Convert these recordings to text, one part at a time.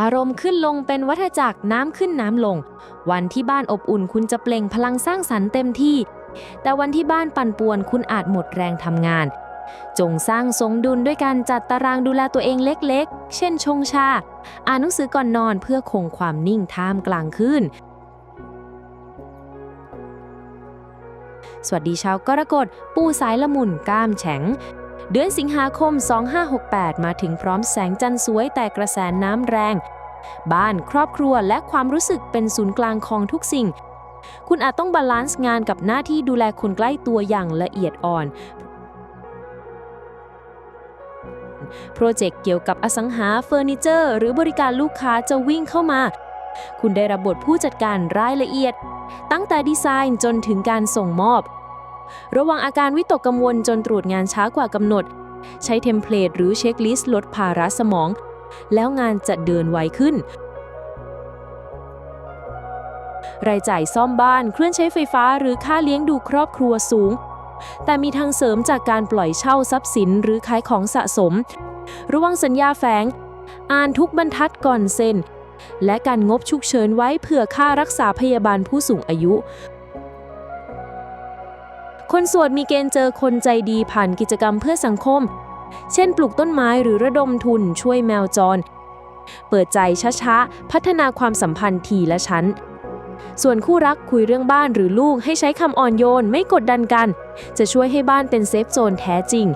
อารมณ์ขึ้นลงเป็นวัฏจักรน้ำขึ้นน้ำลง วันที่บ้านอบอุ่นคุณจะเปล่งพลังสร้างสรรค์เต็มที่ แต่วันที่บ้านปั่นป่วนคุณอาจหมดแรงทำงาน จงสร้างสมดุลด้วยการจัดตารางดูแลตัวเองเล็กๆ เช่นชงชา อ่านหนังสือก่อนนอนเพื่อคงความนิ่งท่ามกลางคืนสวัสดีชาวกรกฎปูสายละมุนก้ามแฉง เดือนสิงหาคม 2568 มาถึงพร้อมแสงจันทร์สวยแต่กระแสน้ำแรง บ้านครอบครัวและความรู้สึกเป็นศูนย์กลางของทุกสิ่ง คุณอาจต้องบาลานซ์งานกับหน้าที่ดูแลคนใกล้ตัวอย่างละเอียดอ่อนโปรเจกต์เกี่ยวกับอสังหาเฟอร์นิเจอร์ หรือบริการลูกค้าจะวิ่งเข้ามา คุณได้รับบทผู้จัดการรายละเอียด ตั้งแต่ดีไซน์จนถึงการส่งมอบ ระวังอาการวิตกกังวลจนตรวจงานช้ากว่ากำหนด ใช้เทมเพลตหรือเช็คลิสต์ลดภาระสมอง แล้วงานจะเดินไวขึ้น รายจ่ายซ่อมบ้านเครื่องใช้ไฟฟ้าหรือค่าเลี้ยงดูครอบครัวสูง แต่มีทางเสริมจากการปล่อยเช่าทรัพย์สินหรือขายของสะสม ระวังสัญญาแฝง อ่านทุกบรรทัดก่อนเซ็นและการงบฉุกเฉินไว้เผื่อค่ารักษาพยาบาลผู้สูงอายุ คนสวดมีเกณฑ์เจอคนใจดีผ่านกิจกรรมเพื่อสังคม เช่นปลูกต้นไม้หรือระดมทุนช่วยแมวจร เปิดใจช้าๆ พัฒนาความสัมพันธ์ทีละชั้น ส่วนคู่รักคุยเรื่องบ้านหรือลูกให้ใช้คำอ่อนโยนไม่กดดันกัน จะช่วยให้บ้านเป็นเซฟโซนแท้จริง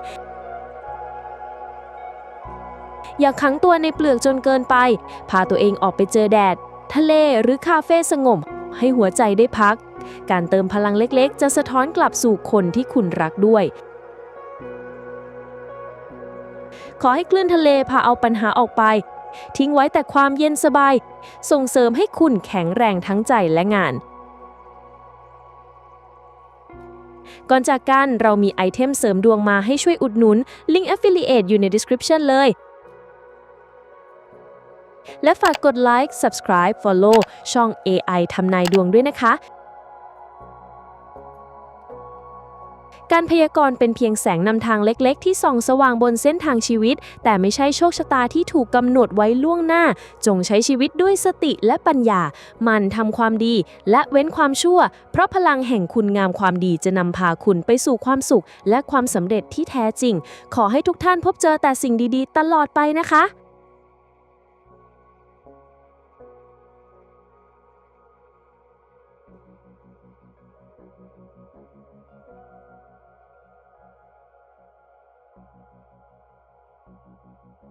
อย่าขังตัวในเปลือกจนเกินไป พาตัวเองออกไปเจอแดด ทะเลหรือคาเฟ่สงบ ให้หัวใจได้พัก การเติมพลังเล็กๆ จะสะท้อนกลับสู่คนที่คุณรักด้วย ขอให้คลื่นทะเลพาเอาปัญหาออกไป ทิ้งไว้แต่ความเย็นสบาย ส่งเสริมให้คุณแข็งแรงทั้งใจและงานก่อนจากกันเรามีไอเทมเสริมดวงมาให้ช่วยอุดหนุน ลิงก์ Affiliate อยู่ใน description เลย และฝากกดไลค์ subscribe follow ช่อง AI ทำนายดวงด้วยนะคะ การพยากรณ์เป็นเพียงแสงนำทางเล็กๆ ที่ส่องสว่างบนเส้นทางชีวิต แต่ไม่ใช่โชคชะตาที่ถูกกำหนดไว้ล่วงหน้า จงใช้ชีวิตด้วยสติและปัญญา มันทำความดี และเว้นความชั่ว เพราะพลังแห่งคุณงามความดีจะนำพาคุณไปสู่ความสุข และความสำเร็จที่แท้จริง ขอให้ทุกท่านพบเจอแต่สิ่งดีๆ ตลอดไปนะคะ